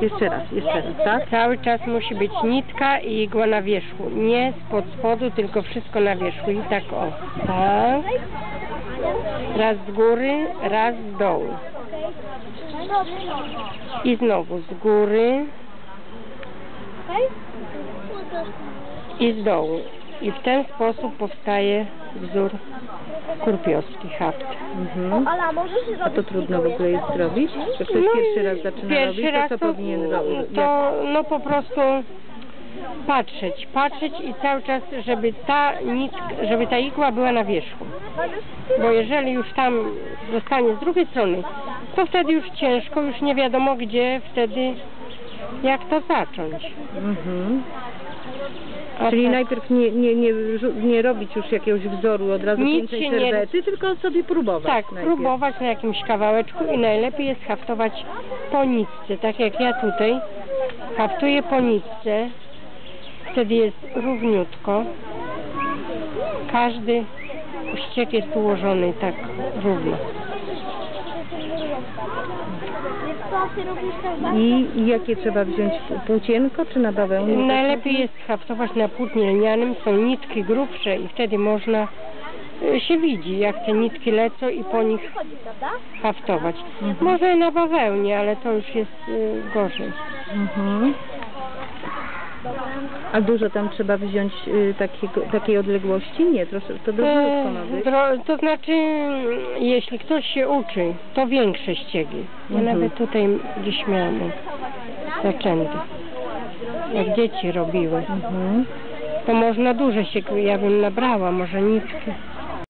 Jeszcze raz, jeszcze raz, tak? Cały czas musi być nitka i igła na wierzchu. Nie spod spodu, tylko wszystko na wierzchu. I tak o. Tak. Raz z góry, raz z dołu. I znowu z góry i z dołu. I w ten sposób powstaje wzór kurpiowski, haft. Mhm. Ola, możesz się A to trudno w ogóle jest zrobić? Jak ktoś No pierwszy raz zaczyna pierwszy robić, raz to co powinien robić? To no po prostu patrzeć, patrzeć i cały czas, żeby ta nic, żeby ta igła była na wierzchu. Bo jeżeli już tam zostanie z drugiej strony, to wtedy już ciężko, już nie wiadomo gdzie wtedy jak to zacząć. Mhm. Czyli tak- najpierw nie, nie, nie, nie robić już jakiegoś wzoru od razu Nic pięknej się nie- serwety, tylko sobie próbować Tak, najpierw. próbować na jakimś kawałeczku i najlepiej jest haftować po nitce, tak jak ja tutaj haftuję po nitce, wtedy jest równiutko. Każdy ściek jest ułożony tak równo. Co ty robisz tak I, I jakie trzeba wziąć? Płócienko czy na bawełnę? Najlepiej jest haftować na płótnie lnianym, są nitki grubsze i wtedy można, y, się widzi jak te nitki lecą i po nich haftować. Mhm. Może i na bawełnie, ale to już jest y, gorzej. Mhm. A dużo tam trzeba wziąć y, takiego, takiej odległości? Nie, to drobniutko ma E, być. dro- to znaczy, jeśli ktoś się uczy, to większe ściegi. Ja Mhm. nawet tutaj gdzieś miałam zaczęte. Jak dzieci robiły. Mhm. To można duże się, ja bym nabrała, może nitki.